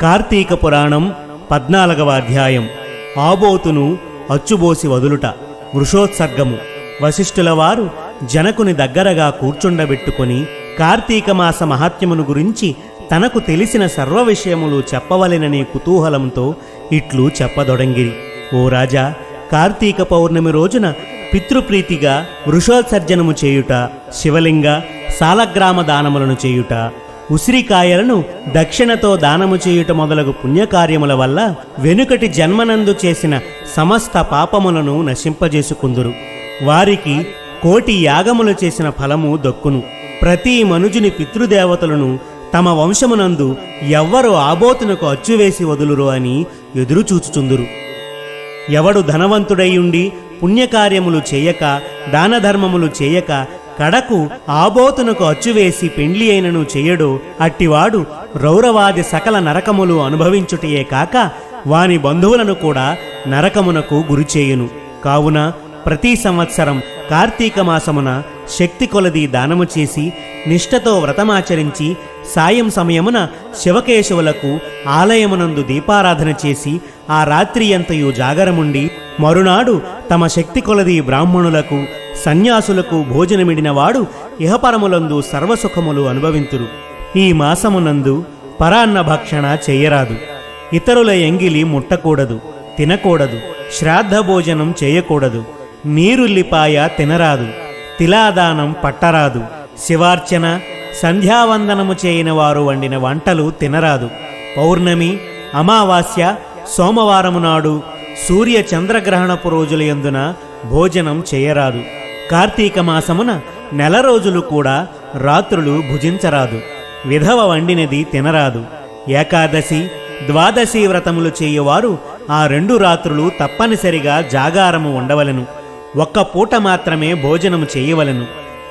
కార్తీక పురాణం పద్నాలుగవ అధ్యాయం. ఆబోతును అచ్చుబోసి వదులుట. వృషోత్సర్గము. వశిష్ఠుల వారు జనకుని దగ్గరగా కూర్చుండబెట్టుకొని కార్తీక మాస మహాత్మ్యమును గురించి తనకు తెలిసిన సర్వ విషయములు చెప్పవలెననే కుతూహలంతో ఇట్లు చెప్పదొడంగిరి. ఓ రాజా కార్తీక పౌర్ణమి రోజున పితృప్రీతిగా వృషోత్సర్జనము చేయుట శివలింగ సాలగ్రామ దానములను చేయుట ఉసిరికాయలను దక్షిణతో దానము చేయుట మొదలగు పుణ్యకార్యముల వల్ల వెనుకటి జన్మనందు చేసిన సమస్త పాపములను నశింపజేసుకుందురు. వారికి కోటి యాగములు చేసిన ఫలము దక్కును. ప్రతి మనుజుని పితృదేవతలను తమ వంశమునందు ఎవ్వరు ఆబోతునకు అచ్చువేసి వదులురు అని ఎదురుచూచుచుందురు. ఎవడు ధనవంతుడై ఉండి పుణ్యకార్యములు చేయక దానధర్మములు చేయక కడకు ఆబోతునకు అచ్చువేసి పెండ్లి అయినను చెయ్యడు అట్టివాడు రౌరవాది సకల నరకములు అనుభవించుటయే కాక వాని బంధువులను కూడా నరకమునకు గురిచేయును కావున ప్రతి సంవత్సరం కార్తీక మాసమున శక్తి కొలది దానము చేసి నిష్ఠతో వ్రతమాచరించి సాయం సమయమున శివకేశవులకు ఆలయమునందు దీపారాధన చేసి ఆ రాత్రి అంతయు జాగరముండి మరునాడు తమ శక్తి కొలది బ్రాహ్మణులకు సన్యాసులకు భోజనమిడినవాడు ఇహపరములందు సర్వసుఖములు అనుభవింతురు. ఈ మాసమునందు పరాన్న భక్షణ చేయరాదు. ఇతరుల ఎంగిలి ముట్టకూడదు తినకూడదు శ్రాద్ధ భోజనం చేయకూడదు నీరుల్లిపాయ తినరాదు తిలాదానం పట్టరాదు శివార్చన సంధ్యావందనము చేయని వారు వండిన వంటలు తినరాదు. పౌర్ణమి అమావాస్య సోమవారము నాడు సూర్య చంద్రగ్రహణపు రోజుల యందున భోజనం చేయరాదు. కార్తీక మాసమున నెల రోజులు కూడా రాత్రులు భుజించరాదు. విధవ వండినది తినరాదు. ఏకాదశి ద్వాదశి వ్రతములు చేయువారు ఆ రెండు రాత్రులు తప్పనిసరిగా జాగారము ఉండవలెను. ఒక్క పూట మాత్రమే భోజనము చేయవలెను.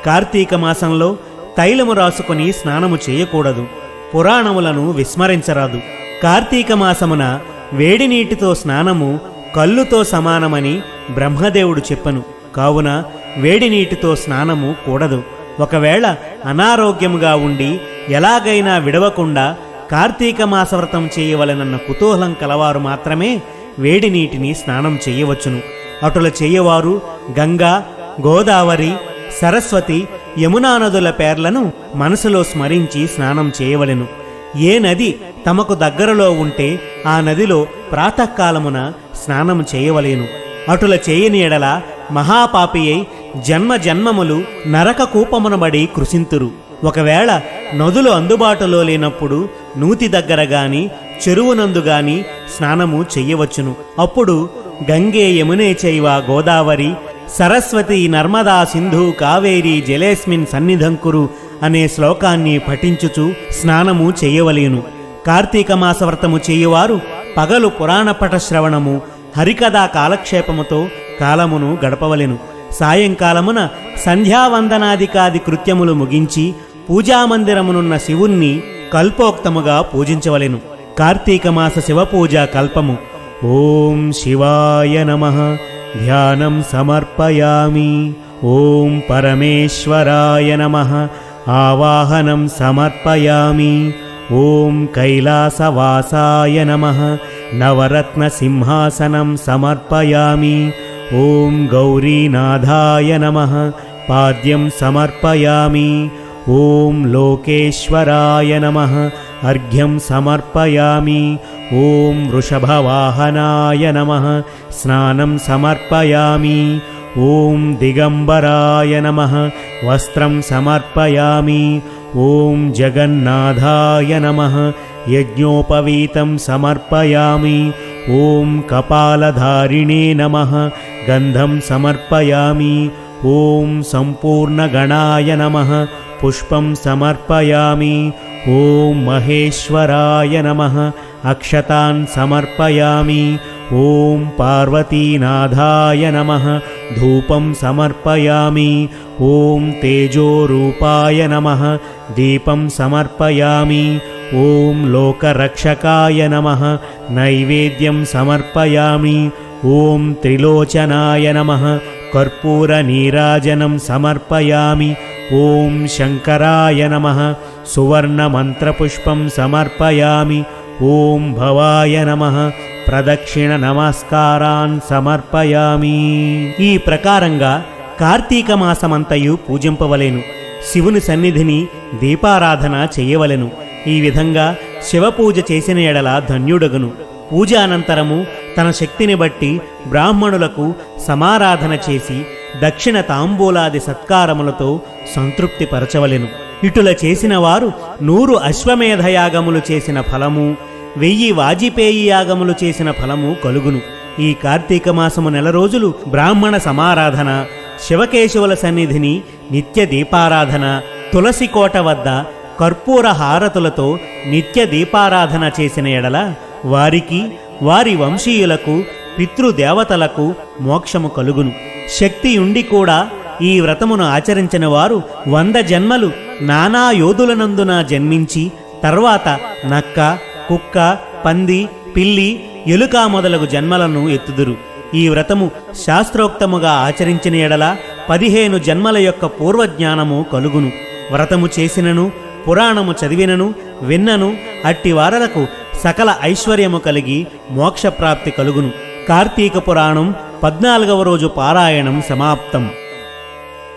కార్తీక మాసంలో తైలము రాసుకుని స్నానము చేయకూడదు. పురాణములను విస్మరించరాదు. కార్తీక మాసమున వేడి నీటితో స్నానము కల్లుతో సమానమని బ్రహ్మదేవుడు చెప్పను. కావున వేడి నీటితో స్నానము కూడదు. ఒకవేళ అనారోగ్యముగా ఉండి ఎలాగైనా విడవకుండా కార్తీక మాసవ్రతం చేయవలనన్న కుతూహలం కలవారు మాత్రమే వేడి నీటిని స్నానం చేయవచ్చును. అటుల చేయవారు గంగా గోదావరి సరస్వతి యమునా నదుల పేర్లను మనసులో స్మరించి స్నానం చేయవలెను. ఏ నది తమకు దగ్గరలో ఉంటే ఆ నదిలో ప్రాతకాలమున స్నానం చేయవలేను. అటుల చేయని ఎడల మహాపాపి అయి జన్మ జన్మములు నరక కూపమునబడి కృషింతురు ఒకవేళ నదులు అందుబాటులో లేనప్పుడు నూతి దగ్గర గాని చెరువునందు గాని స్నానము చెయ్యవచ్చును. అప్పుడు గంగే యమునే చైవ గోదావరి సరస్వతి నర్మదా సింధు కావేరి జలేస్మిన్ సన్నిధంకురు అనే శ్లోకాన్ని పఠించుచు స్నానము చేయవలేను. కార్తీక మాసవ్రతము చేయువారు పగలు పురాణ పటశ్రవణము హరికథా కాలక్షేపముతో కాలమును గడపవలెను. సాయంకాలమున సంధ్యావందనాదికాది కృత్యములు ముగించి పూజామందిరమునున్న శివుణ్ణి కల్పోక్తముగా పూజించవలెను. కార్తీక మాస శివపూజ కల్పము. ఓం శివాయ నమ. ధ్యానం సమర్పయామి. ఓం పరమేశ్వరాయ నమ. आवाहनं समर्पयामि। ॐ कैलासवासाय नमः। नवरत्नसिंहासनं समर्पयामि। ॐ गौरीनाथाय नमः। पाद्यं समर्पयामि। ॐ लोकेश्वराय नमः। अर्घ्यं समर्पयामि। ॐ वृषभवाहनाय नमः। स्नानं समर्पयामि। ॐ दिगम्बराय नमः। वस्त्रं समर्पयामि। ॐ जगन्नाथाय नमः। यज्ञोपवीतं समर्पयामि। ॐ कपालधारिणे नमः। गन्धं समर्पयामि। ॐ सम्पूर्णगणाय नमः। पुष्पं समर्पयामि। ॐ महेश्वराय नमः। अक्षतान् समर्पयामि। ॐ पार्वतीनाथाय नमः। धूपं समर्पयामि। ॐ तेजोरूपाय नमः। दीपं समर्पयामि। ॐ लोकरक्षकाय नमः। नैवेद्यं समर्पयामि। ॐ त्रिलोचनाय नमः। कर्पूरनीराजनं समर्पयामि। ॐ शङ्कराय नमः। सुवर्णमन्त्रपुष्पं समर्पयामि। ॐ भवाय नमः। ప్రదక్షిణ నమస్కారాన్ సమర్పయామి. ఈ ప్రకారంగా కార్తీక మాసమంతయు పూజింపవలెను. శివుని సన్నిధిని దీపారాధన చేయవలెను. ఈ విధంగా శివపూజ చేసిన ఎడల ధన్యుడగును. పూజ అనంతరము తన శక్తిని బట్టి బ్రాహ్మణులకు సమారాధన చేసి దక్షిణ తాంబూలాది సత్కారములతో సంతృప్తి పరచవలెను ఇటుల చేసిన వారు నూరు అశ్వమేధయాగములు చేసిన ఫలము వెయ్యి వాజిపేయి యాగములు చేసిన ఫలము కలుగును. ఈ కార్తీక మాసము నెల రోజులు బ్రాహ్మణ సమారాధన శివకేశవుల సన్నిధిని నిత్య దీపారాధన తులసి కోట వద్ద కర్పూర హారతులతో నిత్య దీపారాధన చేసిన ఎడల వారికి వారి వంశీయులకు పితృదేవతలకు మోక్షము కలుగును. శక్తి ఉండి కూడా ఈ వ్రతమును ఆచరించిన వారు వంద జన్మలు నానా యోధులనందున జన్మించి తర్వాత నక్క కుక్క పంది పిల్లి ఎలుక మొదలగు జన్మలను ఎత్తుదురు. ఈ వ్రతము శాస్త్రోక్తముగా ఆచరించిన ఎడల పదిహేను జన్మల యొక్క పూర్వజ్ఞానము కలుగును. వ్రతము చేసినను పురాణము చదివినను విన్నను అట్టి వారలకు సకల ఐశ్వర్యము కలిగి మోక్షప్రాప్తి కలుగును. కార్తీక పురాణం పద్నాలుగవ రోజు పారాయణం సమాప్తం.